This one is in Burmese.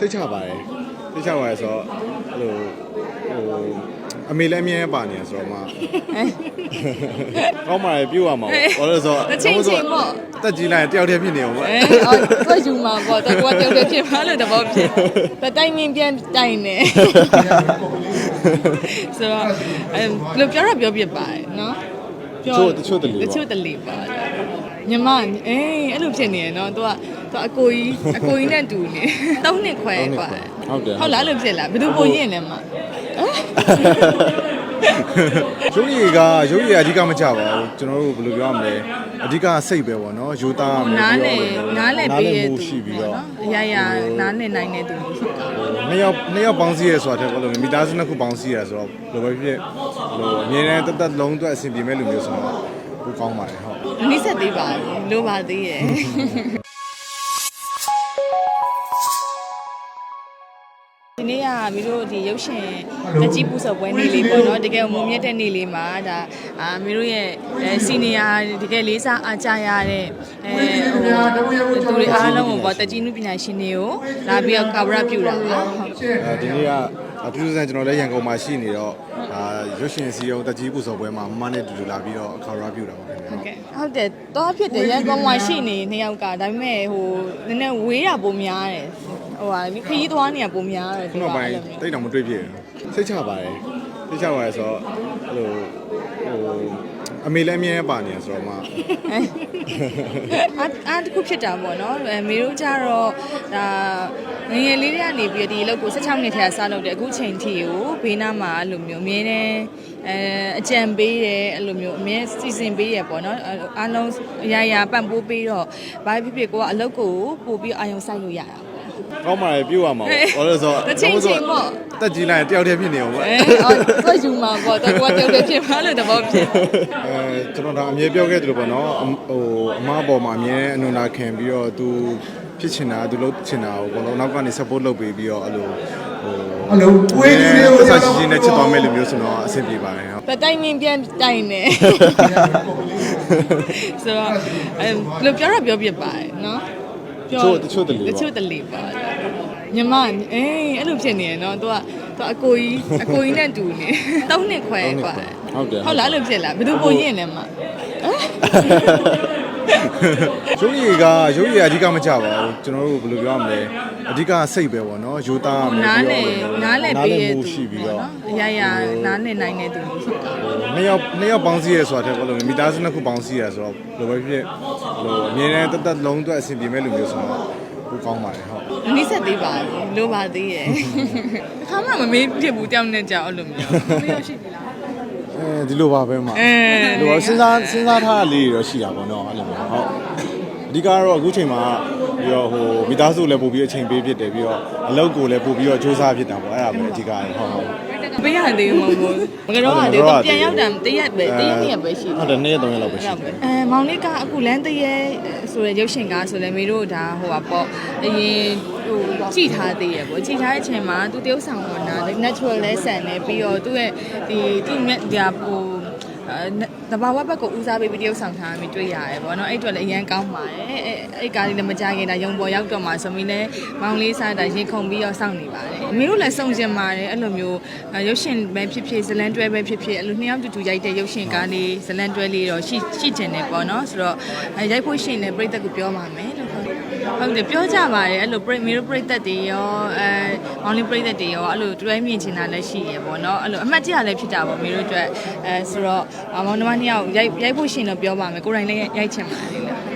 စိတ်ချပါတယ်စိတ်ချပါတယ်ဆိုတော့အဲ့လိုဟိုအမေလည်းအမြဲပါနေရဆိုတော့မှကောင်းပါလေပြုတ်ရမှာပေါ့ဘာလို့လဲဆိုတော့တစ်ချိန်ချိန်ပေါ့တက်ကြီးလိုက်ရင်တယောက်တည်းဖြစ်နေအောင်ပေါ့အဲအော်သူကယူမှာပေါ့သူကတယောက်တည်းဖြစ်မှာလို့တဘောဖြစ်တတိုင်းမင်းပြန်တိုင်နေဆိုတော့အဲဘယ်လိုပြောရပြောပြပါတယ်နော်တချို့တချို့တလေတပါချို့တလေပါညီမအေးအဲ့လိုဖြစ်နေရနော်သူက သူအကိုကြီးအကိုကြီးနဲ့တူနေ၃နှစ်ခွဲกว่า ဟုတ်တယ် ဟုတ်လားအဲ့လိုဖြစ်လားဘယ်သူပိုရင်လဲမ ရုပ်ရည်ကရုပ်ရည်အဓိကမကြပါဘူးကျွန်တော်တို့ဘယ်လိုပြောရမလဲအဓိကစိတ်ပဲပေါ့နော်ယူသားရမယ် နားလေ ပြီးတော့ နားလေပေးရ နားလည်မှု သူ ရှိပြီးတော့ အရာရာနားလေနိုင်တဲ့သူမျိုးဖြစ်တာ နှစ်ယောက်နှစ်ယောက်ပေါင်းစည်းရဲဆိုတာတဲ့ဘယ်လိုလဲမိသားစုနှစ်ခုပေါင်းစည်းရဲဆိုတော့ဘယ်လိုပဲဖြစ်ဖြစ်ဟိုအမြဲတမ်းတက်တက်လုံးအတွက်အဆင်ပြေမဲ့လူမျိုးဆိုတော့ဘူးကောင်းပါတယ်ဟုတ် မနစ်ဆက်သေးပါဘူးလိုပါသေးရဲ့ ဒီနေ့ကမီတို့ဒီရုပ်ရှင်တကြီးပူဇော်ပွဲနေ့လေးပေါ့နော်တကယ်မုံမြတ်တဲ့နေ့လေးမှာဒါအာမီတို့ရဲ့စီနီယာတကယ်လေးစားအားကြရတဲ့အဲဟိုသူတွေအားလုံးကိုပေါ့တကြီးနုပညာရှင်တွေကိုလာပြီးတော့ကာဗရာပြုတာပါဟုတ်အဲဒီနေ့ကအထူးဆန်းကျွန်တော်လည်းရန်ကုန်မှာရှိနေတော့အာရွှေရှင်စီရုံတက်ကြီးပူဇော်ပွဲမှာမမနဲ့တူတူလာပြီးတော့အခါရပြုတာပါခင်ဗျာဟုတ်ကဲ့ဟုတ်တယ်တော့ဖြစ်တယ်ရန်ကုန်မှာရှိနေနှစ်ယောက်ကဒါပေမဲ့ဟိုနည်းနည်းဝေးတာပုံများတယ် ဟိုဟာခရီးသွားနေရပုံများတယ်ခုနောက်ပိုင်းတိတ်တောင်မတွေ့ဖြစ်ဘူးစိတ်ချပါတယ်စိတ်ချပါတယ်ဆိုတော့အဲ့လိုဟိုအမေလည်းအမြဲပါနေရဆိုတော့မှအားအားတစ်ခုဖြစ်တာပေါ့နော်အဲမေတို့ကြတော့ဒါငယ်ငယ်လေးတွေကနေပြီးဒီအလုပ်ကို16နှစ်ထဲကစလုပ်တယ်အခုချိန်ထိကိုဘေးနားမှာအဲ့လိုမျိုးအမြဲတမ်းအဲအကြံပေးတယ်အဲ့လိုမျိုးအမြဲစီစဉ်ပေးရပေါ့နော်အားလုံးအရာရာပံ့ပိုးပေးတော့ဘာဖြစ်ဖြစ်ကိုကအလုပ်ကိုပို့ပြီးအာရုံစိုက်လို့ရတာပေါ့ ကောင်းပါလေပြုတ်ရမှာပေါ့ဘာလို့လဲဆိုတော့တစ်ချိန်ချိန်ပေါ့ တက်ကြီးလိုက်ရင်တယောက်တည်းဖြစ်နေအောင်ပေါ့အဲအော်သူကယူမှာပေါ့သူကတယောက်တည်းဖြစ်မှာလို့တဘောဖြစ်အဲကျွန်တော်ဒါအမြဲပြောခဲ့သလိုပေါ့နော်အမဟိုအမအပေါ်မှာအမြဲအနုနာခံပြီးတော့သူဖြစ်ချင်တာသူလုပ်ချင်တာကိုဘောလုံးနောက်ကနေ support လုပ်ပေးပြီးတော့အဲ့လိုဟိုအဲ့လိုဝေးကြီးလေးကိုဆက်ရှိရှိနဲ့ချစ်သွားမဲ့လူမျိုးဆိုတော့အဆင်ပြေပါတယ်ဟုတ် တတိုင်းမင်းပြန်တိုင်နေဆိုတော့အဲဘယ်လိုပြောရပြောပြပါတယ်နော်တချို့တချို့တလေပါ တချို့တလေပါ ညီမအေးအဲ့လိုဖြစ်နေရနော်သူကသူအကိုကြီးအကိုကြီးနဲ့တူနေ၃နှစ်ခွဲกว่า ဟုတ်တယ် ဟုတ်လားအဲ့လိုဖြစ်လားဘယ်သူပိုရင်လဲမ ရုပ်ရည်ကရုပ်ရည်အဓိကမကြပါဘူးကျွန်တော်တို့ဘယ်လိုပြောရမလဲအဓိကစိတ်ပဲပေါ့နော်ယူသားရမယ် နား ပြီး လေ တော့ နားလေပေးရ မှု သူ ရှိပြီးတော့ အရာရာနားလေနိုင်တဲ့သူမျိုးဖြစ်တာ နှစ်ယောက်နှစ်ယောက်ပေါင်းစည်းရဲဆိုတာတဲ့ဘယ်လိုလဲမိသားစုနှစ်ခုပေါင်းစည်းရဲဆိုတော့ဘယ်လိုပဲဖြစ်ဖြစ်ဟိုအမြဲတမ်းတက်တက်လုံးအတွက်အဆင်ပြေမဲ့လူမျိုးဆိုတော့ ဘူးကောင်းပါတယ်ဟုတ်မနစ်ဆက်သေးပါဘူးလိုပါသေးရဲ့ခါမှမမေးဖြစ်ဘူးတောင်းနေကြအဲ့လိုမျိုးမရောက်ရှိပြီလားအဲဒီလိုပါပဲမှာအဲဒီလိုပါစဉ်းစားစဉ်းစားထားတာလေးတွေတော့ရှိတာပေါ့နော်အဲ့လိုမျိုးဟုတ်အဓိကတော့အခုချိန်မှာပြီးတော့ဟိုမိသားစုလည်းပို့ပြီးအချိန်ပေးဖြစ်တယ်ပြီးတော့အလုပ်ကိုလည်းပို့ပြီးတော့စူးစမ်းဖြစ်တာပေါ့အဲ့ဒါပဲအဓိကရဟုတ်ဟုတ် ပေးရသေးဘူးမဟုတ်ဘူးမကတော့ကသေးဘူးပြန်ရောက်တာတရက်ပဲတရက်နှစ်ရက်ပဲရှိဟုတ်တယ်နေ့ရက်သုံးရက်လောက်ပဲရှိတယ်အဲမောင်လေးကအခုလမ်းတရဲဆိုတဲ့ရုပ်ရှင်ကားဆိုလည်းမေတို့ဒါဟိုပါပေါ့အရင်ဟိုကြည်ထားသေးရပေါ့ကြည်ထားတဲ့အချိန်မှာသူတရုပ်ဆောင်တော့နာ natural လဲဆန်နေပြီးတော့သူ့ရဲ့ဒီသူ့မြက်ဒါဟိုအဲ တဘာဝဘက်ကိုဦးစားပေးပြီးတရုပ်ဆောင်ထားမိတွေ့ရတယ်ပေါ့နော်အဲ့အတွက်လည်းအရန်ကောင်းပါတယ်အဲ့အဲ့ကားလေးလည်းမကြခင်ဒါရုံပေါ်ရောက်တော့မှဆိုပြီးလဲမောင်လေးစားတာရင်ခုန်ပြီးတော့စောင့်နေပါတယ်အမေတို့လည်းစုံစင်ပါတယ်အဲ့လိုမျိုးရုပ်ရှင်ပဲဖြစ်ဖြစ်ဇလန်တွဲပဲဖြစ်ဖြစ်အဲ့လိုနှစ်ယောက်တူတူရိုက်တဲ့ရုပ်ရှင်ကားလေးဇလန်တွဲလေးတော့ရှိရှိကျင်တယ်ပေါ့နော်ဆိုတော့ရိုက်ဖို့ရှိရင်လည်းပြိသက်ကိုပြောပါမယ်လို့ ဟုတ်ဟုတ်တယ်ပြောကြပါတယ်အဲ့လိုပြိမေတို့ပြိသက်တွေရောအဲမောင်လေးပြိသက်တွေရောအဲ့လိုတွဲမြင်ချင်တာလည်းရှိရပေါ့နော်အဲ့လိုအမှတ်တရလည်းဖြစ်တာပေါ့မေတို့အတွက်အဲဆိုတော့မောင်နှမနှစ်ယောက်ရိုက်ရိုက်ဖို့ရှိရင်တော့ပြောပါမယ်ကိုယ်တိုင်လည်းရိုက်ချင်ပါတယ်လေ